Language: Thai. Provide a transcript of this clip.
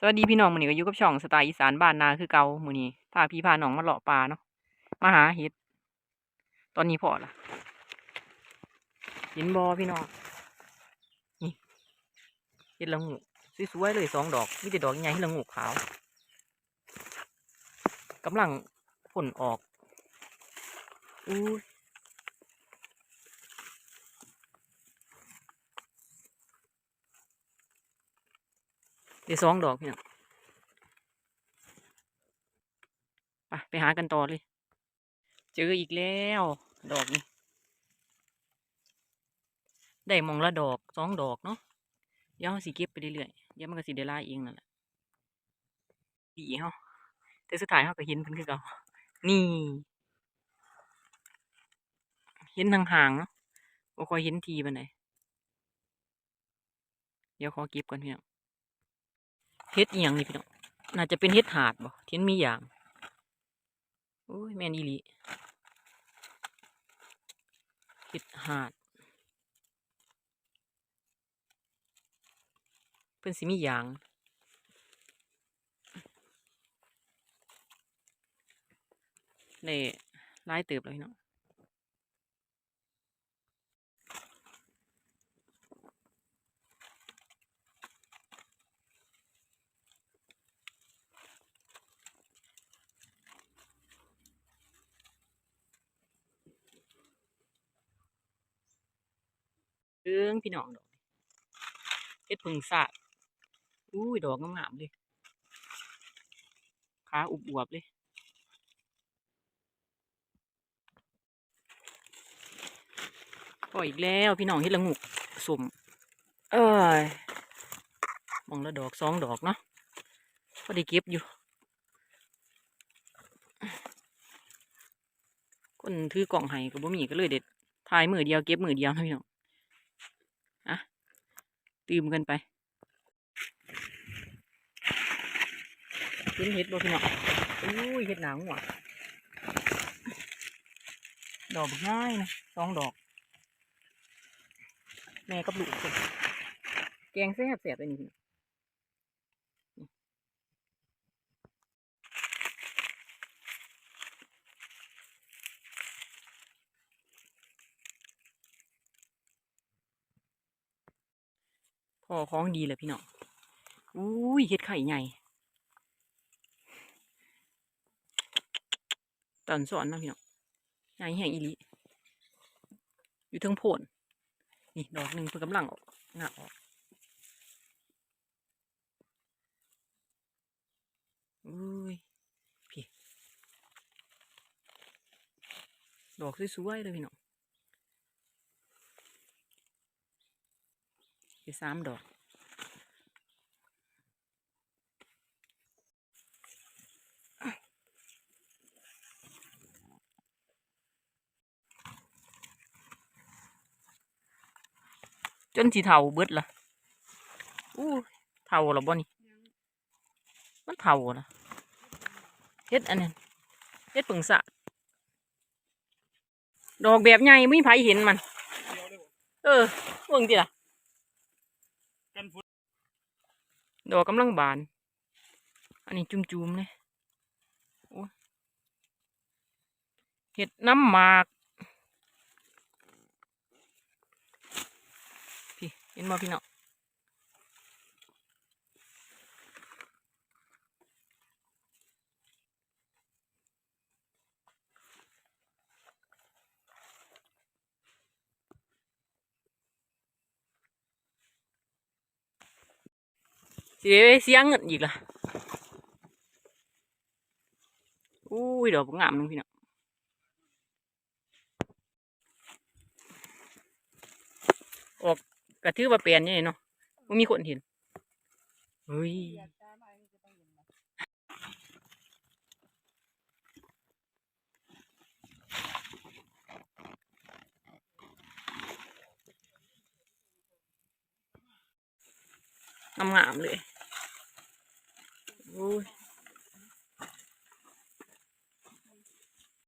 สวัสดีพี่น้องมือนี้ก็อยู่กับช่องสไตล์อีสานบ้านนาคือเก่ามือนี้พาพี่พาน้องมาเลาะป่าเนาะมาหาเห็ด ตอนนี้พอละเห็นบ่พี่น้องนี่เห็ดละงูสวยๆเลยสองดอกมีแต่ดอกใหญ่เห็ดละงูขาวกำลังผลออกอู้ เดี๋ยวสองดอกพี่น้องไปไปหากันต่อเลย เจออีกแล้ว ดอกนี้ ได้มองละดอกสองดอกเนาะเดี๋ยวสีเก็บไปเรื่อยๆเดี๋ยวมันก็สิได้หลาเองนั่นแหละดีเฮาแต่สุดท้ายเฮาก็เห็นเพิ่นคือเก่านี่ เห็นห่างๆเนาะบ่ค่อยเห็นทีปานใดเดี๋ยวขอเก็บก่อนพี่น้อง เฮ็ดอีหยังนี่พี่น้องน่าจะเป็นเฮ็ดหาดบ่ที่มีอย่างโอ้ยแม่นอีหลีเฮ็ดหาดเพิ่นสิมีหยางได้หลายเติบแล้วพี่น้อง เอิงพี่น้องดอกเฮ็ดผึ่งสาดอุ้ยดอกงามๆเลยขาอุบอวบๆเลยพออีกแล้วพี่น้องเฮ็ดละงูกสมเอ้ยมองละดอกสองดอกเนาะพอได้เก็บอยู่ คนถือกล่องให้ก็บ่มีก็เลยเด็ดทายมือเดียวเก็บมือเดียวนะพี่น้อง อะตื่มกันไปเห็นเห็ดบ่พี่น้องอุ้ยเห็ดหนังว่ะดอกง่ายนะสองดอก แม่กับลูกคนแกงแซ่บแซ่บเลยนี่ พอของดีเลยพี่น้องอุ้ยเห็ดไข่ใหญ่ตอนสอนนะพี่น้องใหญ่แห่งอีลีอยู่เทิงโพนนี่ดอกหนึ่งเพิ่งกำลังออกงาออกอุ้ยพี่ดอกสวยๆเลยพี่น้อง อีกสามดอกจนสีเทาเบิดละอู้เทาละบ่นี่ มันเทาละเฮ็ดอันนั้นเฮ็ดปึงสะ ดอกแบบใหญ่ไม่มีไผเห็นมัน เออเบิ่งดิล่ะ กันฝุ่น ดอกกำลังบาน อันนี้จุ่มๆเลยเห็ดน้ำหมาก พี่เห็นบ่พี่น้อง เสียเสียงเงินอีกล่ะอุ้ยดอกงามนึงพี่น้องออกกระทือว่าเปลี่ยนนี่เนาะไม่มีคนเห็นเฮ้ย งามๆเลยอุ้ย